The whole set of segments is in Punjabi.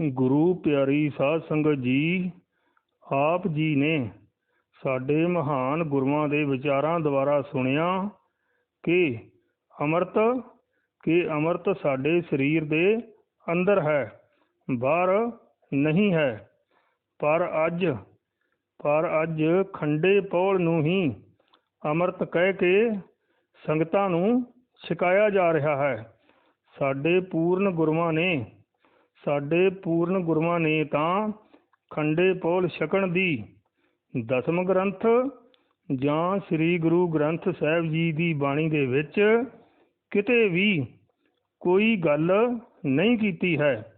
ਗੁਰੂ ਪਿਆਰੀ ਸਾਧ ਸੰਗਤ ਜੀ, ਆਪ ਜੀ ਨੇ ਸਾਡੇ ਮਹਾਨ ਗੁਰੂਆਂ ਦੇ ਵਿਚਾਰਾਂ ਦੁਆਰਾ ਸੁਣਿਆ ਕਿ ਅੰਮ੍ਰਿਤ ਕਿ ਅੰਮ੍ਰਿਤ ਸਾਡੇ ਸਰੀਰ ਦੇ ਅੰਦਰ ਹੈ, ਬਾਹਰ ਨਹੀਂ ਹੈ। ਪਰ ਅੱਜ ਪਰ ਅੱਜ ਖੰਡੇ ਪੌਲ ਨੂੰ ਹੀ ਅੰਮ੍ਰਿਤ ਕਹਿ ਕੇ ਸੰਗਤਾਂ ਨੂੰ ਛਕਾਇਆ ਜਾ ਰਿਹਾ ਹੈ। ਸਾਡੇ ਪੂਰਨ ਗੁਰੂਆਂ ਨੇ ਸਾਡੇ ਪੂਰਨ ਗੁਰੂਆਂ ਨੇ ਤਾਂ ਖੰਡੇ ਪੌਲ ਛਕਣ ਦੀ ਦਸਮ ਗ੍ਰੰਥ ਜਾਂ ਸ੍ਰੀ ਗੁਰੂ ਗ੍ਰੰਥ ਸਾਹਿਬ ਜੀ ਦੀ ਬਾਣੀ ਦੇ ਵਿੱਚ ਕਿਤੇ ਵੀ ਕੋਈ ਗੱਲ ਨਹੀਂ ਕੀਤੀ ਹੈ।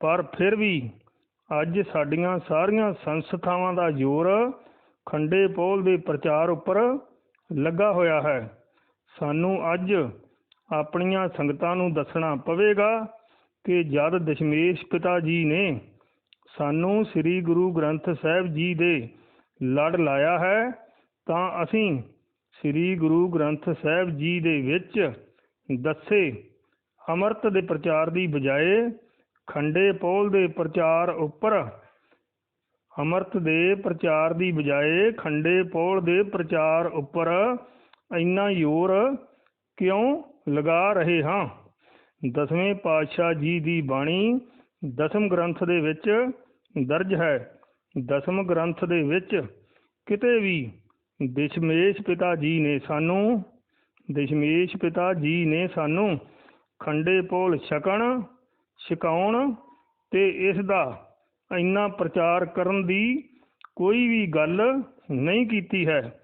ਪਰ ਫਿਰ ਵੀ ਅੱਜ ਸਾਡੀਆਂ ਸਾਰੀਆਂ ਸੰਸਥਾਵਾਂ ਦਾ ਜ਼ੋਰ ਖੰਡੇ ਪੌਲ ਦੇ ਪ੍ਰਚਾਰ ਉੱਪਰ ਲੱਗਾ ਹੋਇਆ ਹੈ। ਸਾਨੂੰ ਅੱਜ ਆਪਣੀਆਂ ਸੰਗਤਾਂ ਨੂੰ ਦੱਸਣਾ ਪਵੇਗਾ ਕਿ ਜਦ ਦਸ਼ਮੇਸ਼ ਪਿਤਾ ਜੀ ਨੇ ਸਾਨੂੰ ਸ੍ਰੀ ਗੁਰੂ ਗ੍ਰੰਥ ਸਾਹਿਬ ਜੀ ਦੇ ਲੜ ਲਾਇਆ ਹੈ, ਤਾਂ ਅਸੀਂ ਸ੍ਰੀ ਗੁਰੂ ਗ੍ਰੰਥ ਸਾਹਿਬ ਜੀ ਦੇ ਵਿੱਚ ਦੱਸੇ ਅੰਮ੍ਰਿਤ ਦੇ ਪ੍ਰਚਾਰ ਦੀ ਬਜਾਏ ਖੰਡੇ ਪੌਲ ਦੇ ਪ੍ਰਚਾਰ ਉੱਪਰ, ਅੰਮ੍ਰਿਤ ਦੇ ਪ੍ਰਚਾਰ ਦੀ ਬਜਾਏ ਖੰਡੇ ਪੌਲ ਦੇ ਪ੍ਰਚਾਰ ਉੱਪਰ ਇੰਨਾ ਜ਼ੋਰ ਕਿਉਂ ਲਗਾ ਰਹੇ ਹਾਂ? ਦਸਵੇਂ ਪਾਤਸ਼ਾਹ ਜੀ ਦੀ ਬਾਣੀ ਦਸਮ ਗ੍ਰੰਥ ਦੇ ਵਿੱਚ ਦਰਜ ਹੈ। ਦਸਮ ਗ੍ਰੰਥ ਦੇ ਵਿੱਚ ਕਿਤੇ ਵੀ ਦਸ਼ਮੇਸ਼ ਪਿਤਾ ਜੀ ਨੇ ਸਾਨੂੰ, ਦਸ਼ਮੇਸ਼ ਪਿਤਾ ਜੀ ਨੇ ਸਾਨੂੰ ਖੰਡੇ ਪੋਲ ਛਕਣ, ਛਕਾਉਣ ਤੇ ਇਸ ਦਾ ਇੰਨਾ ਪ੍ਰਚਾਰ ਕਰਨ ਦੀ ਕੋਈ ਵੀ ਗੱਲ ਨਹੀਂ ਕੀਤੀ ਹੈ।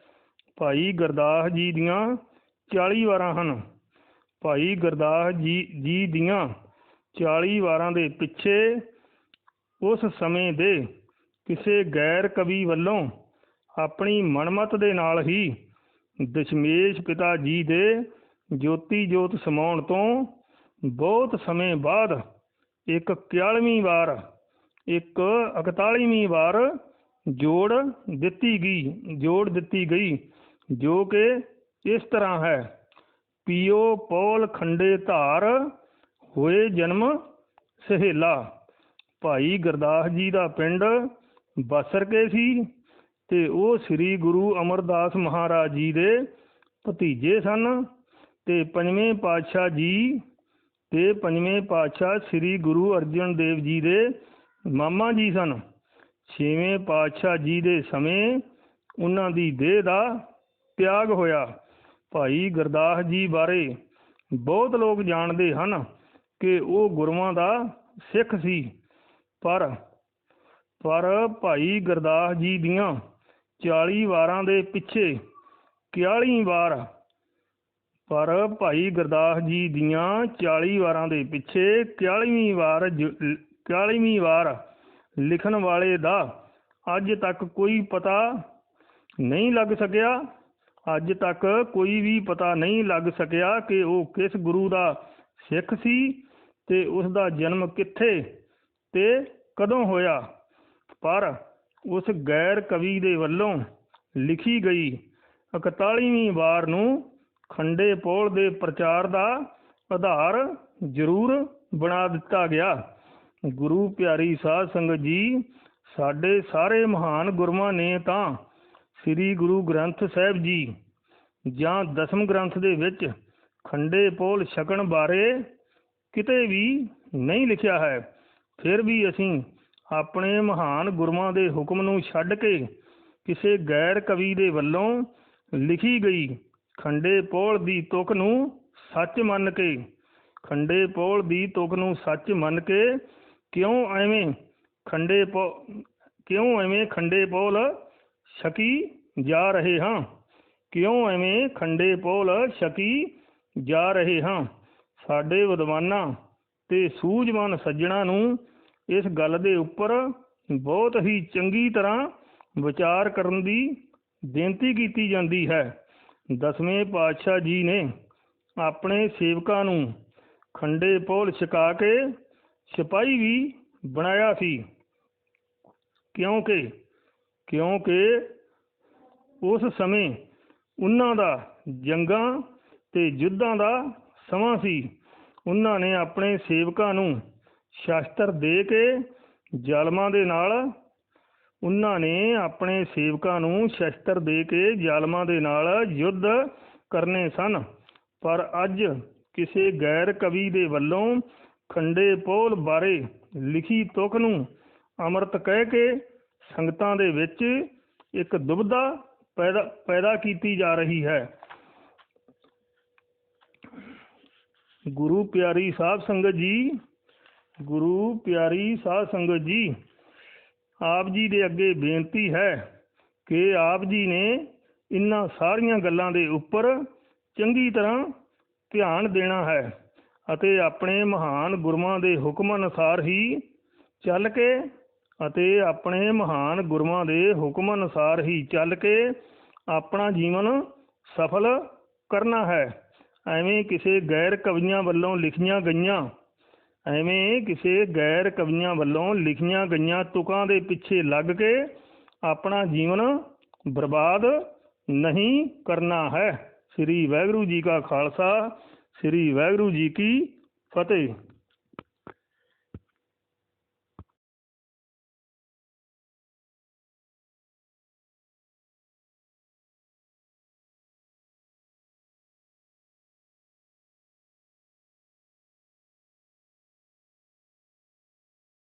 ਭਾਈ ਗੁਰਦਾਸ ਜੀ ਦੀਆਂ 40 ਵਾਰਾਂ ਹਨ। ਭਾਈ ਗੁਰਦਾਸ ਜੀ ਜੀ ਦੀਆਂ 40 ਵਾਰਾਂ ਦੇ ਪਿੱਛੇ ਉਸ ਸਮੇਂ ਦੇ ਕਿਸੇ ਗੈਰ ਕਵੀ ਵੱਲੋਂ ਆਪਣੀ ਮਨਮਤ ਦੇ ਨਾਲ ਹੀ ਦਸ਼ਮੇਸ਼ ਪਿਤਾ ਜੀ ਦੇ ਜੋਤੀ ਜੋਤ ਸਮਾਉਣ ਤੋਂ ਬਹੁਤ ਸਮੇਂ ਬਾਅਦ ਇੱਕ 41ਵੀਂ ਵਾਰ, ਇੱਕ 41ਵੀਂ ਵਾਰ ਜੋੜ ਦਿੱਤੀ ਗਈ, ਜੋੜ ਦਿੱਤੀ ਗਈ, ਜੋ ਕਿ ਇਸ ਤਰ੍ਹਾਂ ਹੈ। ਪੀਓ ਪੌਲ ਖੰਡੇ ਧਾਰ, ਹੋਏ ਜਨਮ ਸਹੇਲਾ। ਭਾਈ ਗੁਰਦਾਸ ਜੀ ਦਾ ਪਿੰਡ ਬਸਰ ਕੇ ਸੀ ਤੇ ਉਹ ਸ੍ਰੀ ਗੁਰੂ ਅਮਰਦਾਸ ਮਹਾਰਾਜ ਜੀ ਦੇ ਭਤੀਜੇ ਸਨ ਤੇ ਪੰਜਵੇਂ ਪਾਤਸ਼ਾਹ ਜੀ ਤੇ ਪੰਜਵੇਂ ਪਾਤਸ਼ਾਹ ਸ੍ਰੀ ਗੁਰੂ ਅਰਜਨ ਦੇਵ ਜੀ ਦੇ ਮਾਮਾ ਜੀ ਸਨ। ਛੇਵੇਂ ਪਾਤਸ਼ਾਹ ਜੀ ਦੇ ਸਮੇਂ ਉਹਨਾਂ ਦੀ ਦੇਹ ਦਾ ਤਿਆਗ ਹੋਇਆ। ਭਾਈ ਗੁਰਦਾਸ ਜੀ ਬਾਰੇ ਬਹੁਤ ਲੋਕ ਜਾਣਦੇ ਹਨ ਕਿ ਉਹ ਗੁਰੂਆਂ ਦਾ ਸਿੱਖ ਸੀ। ਪਰ ਪਰ ਭਾਈ ਗੁਰਦਾਸ ਜੀ ਦੀਆਂ 40 ਵਾਰਾਂ ਦੇ ਪਿੱਛੇ 41 ਵਾਰ, ਪਰ ਭਾਈ ਗੁਰਦਾਸ ਜੀ ਦੀਆਂ 40 ਵਾਰਾਂ ਦੇ ਪਿੱਛੇ 41ਵੀਂ ਵਾਰ 41ਵੀਂ ਵਾਰ ਲਿਖਣ ਵਾਲੇ ਦਾ ਅੱਜ ਤੱਕ ਕੋਈ ਪਤਾ ਨਹੀਂ ਲੱਗ ਸਕਿਆ। ਅੱਜ ਤੱਕ ਕੋਈ ਵੀ ਪਤਾ ਨਹੀਂ ਲੱਗ ਸਕਿਆ ਕਿ ਉਹ ਕਿਸ ਗੁਰੂ ਦਾ ਸਿੱਖ ਸੀ ਤੇ ਉਸ ਦਾ ਜਨਮ ਕਿੱਥੇ ਤੇ ਕਦੋਂ ਹੋਇਆ। ਪਰ ਉਸ ਗੈਰ ਕਵੀ ਦੇ ਵੱਲੋਂ ਲਿਖੀ ਗਈ 41ਵੀਂ ਵਾਰ ਨੂੰ ਖੰਡੇ ਪੋਲ ਦੇ ਪ੍ਰਚਾਰ ਦਾ ਆਧਾਰ ਜ਼ਰੂਰ ਬਣਾ ਦਿੱਤਾ ਗਿਆ। ਗੁਰੂ ਪਿਆਰੀ ਸਾਧ ਸੰਗਤ ਜੀ, ਸਾਡੇ ਸਾਰੇ ਮਹਾਨ ਗੁਰੂਆਂ ਨੇ ਤਾਂ ਸ੍ਰੀ ਗੁਰੂ ਗ੍ਰੰਥ ਸਾਹਿਬ ਜੀ ਜਾਂ ਦਸਮ ਗ੍ਰੰਥ ਦੇ ਵਿੱਚ ਖੰਡੇ ਪੌਲ ਛਕਣ ਬਾਰੇ ਕਿਤੇ ਵੀ ਨਹੀਂ ਲਿਖਿਆ ਹੈ, ਫਿਰ ਵੀ ਅਸੀਂ ਆਪਣੇ ਮਹਾਨ ਗੁਰੂਆਂ ਦੇ ਹੁਕਮ ਨੂੰ ਛੱਡ ਕੇ ਕਿਸੇ ਗੈਰ ਕਵੀ ਦੇ ਵੱਲੋਂ ਲਿਖੀ ਗਈ ਖੰਡੇ ਪੌਲ ਦੀ ਤੁਕ ਨੂੰ ਸੱਚ ਮੰਨ ਕੇ, ਖੰਡੇ ਪੌਲ ਦੀ ਤੁਕ ਨੂੰ ਸੱਚ ਮੰਨ ਕੇ ਕਿਉਂ ਐਵੇਂ ਖੰਡੇ ਕਿਉਂ ਐਵੇਂ ਖੰਡੇ ਪੌਲ ਛਕੀ ਜਾ ਰਹੇ ਹਾਂ। ਕਿਉਂ ਐਵੇਂ ਖੰਡੇ ਪੌਲ ਛਕੀ ਜਾ ਰਹੇ ਹਾਂ? ਸਾਡੇ ਵਿਦਵਾਨਾਂ ਤੇ ਸੂਝਵਾਨ ਸੱਜਣਾ ਨੂੰ ਇਸ ਗੱਲ ਦੇ ਉੱਪਰ ਬਹੁਤ ਹੀ ਚੰਗੀ ਤਰ੍ਹਾਂ ਵਿਚਾਰ ਕਰਨ ਦੀ ਬੇਨਤੀ ਕੀਤੀ ਜਾਂਦੀ ਹੈ। ਦਸਵੇਂ ਪਾਤਸ਼ਾਹ ਜੀ ਨੇ ਆਪਣੇ ਸੇਵਕਾਂ ਨੂੰ ਖੰਡੇ ਪੌਲ ਛਕਾ ਕੇ ਸਿਪਾਹੀ ਵੀ ਬਣਾਇਆ ਸੀ। ਕਿਉਂਕਿ ਕਿਉਂਕਿ ਉਸ ਸਮੇਂ ਉਹਨਾਂ ਦਾ ਜੰਗਾਂ ਤੇ ਯੁੱਧਾਂ ਦਾ ਸਮਾਂ ਸੀ। ਉਹਨਾਂ ਨੇ ਆਪਣੇ ਸੇਵਕਾਂ ਨੂੰ ਸ਼ਸਤਰ ਦੇ ਕੇ ਜ਼ਾਲਮਾਂ ਦੇ ਨਾਲ ਉਹਨਾਂ ਨੇ ਆਪਣੇ ਸੇਵਕਾਂ ਨੂੰ ਸ਼ਸਤਰ ਦੇ ਕੇ ਜ਼ਾਲਮਾਂ ਦੇ ਨਾਲ ਯੁੱਧ ਕਰਨੇ ਸਨ। ਪਰ ਅੱਜ ਕਿਸੇ ਗੈਰ ਕਵੀ ਦੇ ਵੱਲੋਂ ਖੰਡੇ ਪੋਲ ਬਾਰੇ ਲਿਖੀ ਤੁਕ ਨੂੰ ਅੰਮ੍ਰਿਤ ਕਹਿ ਕੇ ਸੰਗਤਾਂ ਦੇ ਵਿੱਚ ਇੱਕ ਦੁਬਦਾ ਪੈਦਾ ਪੈਦਾ ਕੀਤੀ ਜਾ ਰਹੀ ਹੈ। ਗੁਰੂ ਪਿਆਰੀ ਸਾਧ ਸੰਗਤ ਜੀ, ਗੁਰੂ ਪਿਆਰੀ ਸਾਧ ਸੰਗਤ ਜੀ, ਆਪ ਜੀ ਦੇ ਅੱਗੇ ਬੇਨਤੀ ਹੈ ਕਿ ਆਪ ਜੀ ਨੇ ਇਨ੍ਹਾਂ ਸਾਰੀਆਂ ਗੱਲਾਂ ਦੇ ਉੱਪਰ ਚੰਗੀ ਤਰ੍ਹਾਂ ਧਿਆਨ ਦੇਣਾ ਹੈ ਅਤੇ ਆਪਣੇ ਮਹਾਨ ਗੁਰੂਆਂ ਦੇ ਹੁਕਮ ਅਨੁਸਾਰ ਹੀ ਚੱਲ ਕੇ ਅਤੇ ਆਪਣੇ ਮਹਾਨ ਗੁਰੂਆਂ ਦੇ ਹੁਕਮ ਅਨੁਸਾਰ ਹੀ ਚੱਲ ਕੇ ਆਪਣਾ ਜੀਵਨ ਸਫਲ ਕਰਨਾ ਹੈ। ਐਵੇਂ ਕਿਸੇ ਗੈਰ ਕਵੀਆਂ ਵੱਲੋਂ ਲਿਖੀਆਂ ਗਈਆਂ, ਐਵੇਂ ਕਿਸੇ ਗੈਰ ਕਵੀਆਂ ਵੱਲੋਂ ਲਿਖੀਆਂ ਗਈਆਂ ਤੁਕਾਂ ਦੇ ਪਿੱਛੇ ਲੱਗ ਕੇ ਆਪਣਾ ਜੀਵਨ ਬਰਬਾਦ ਨਹੀਂ ਕਰਨਾ ਹੈ। ਸ੍ਰੀ ਵਾਹਿਗੁਰੂ ਜੀ ਕਾ ਖਾਲਸਾ, ਸ੍ਰੀ ਵਾਹਿਗੁਰੂ ਜੀ ਕੀ ਫਤਿਹ।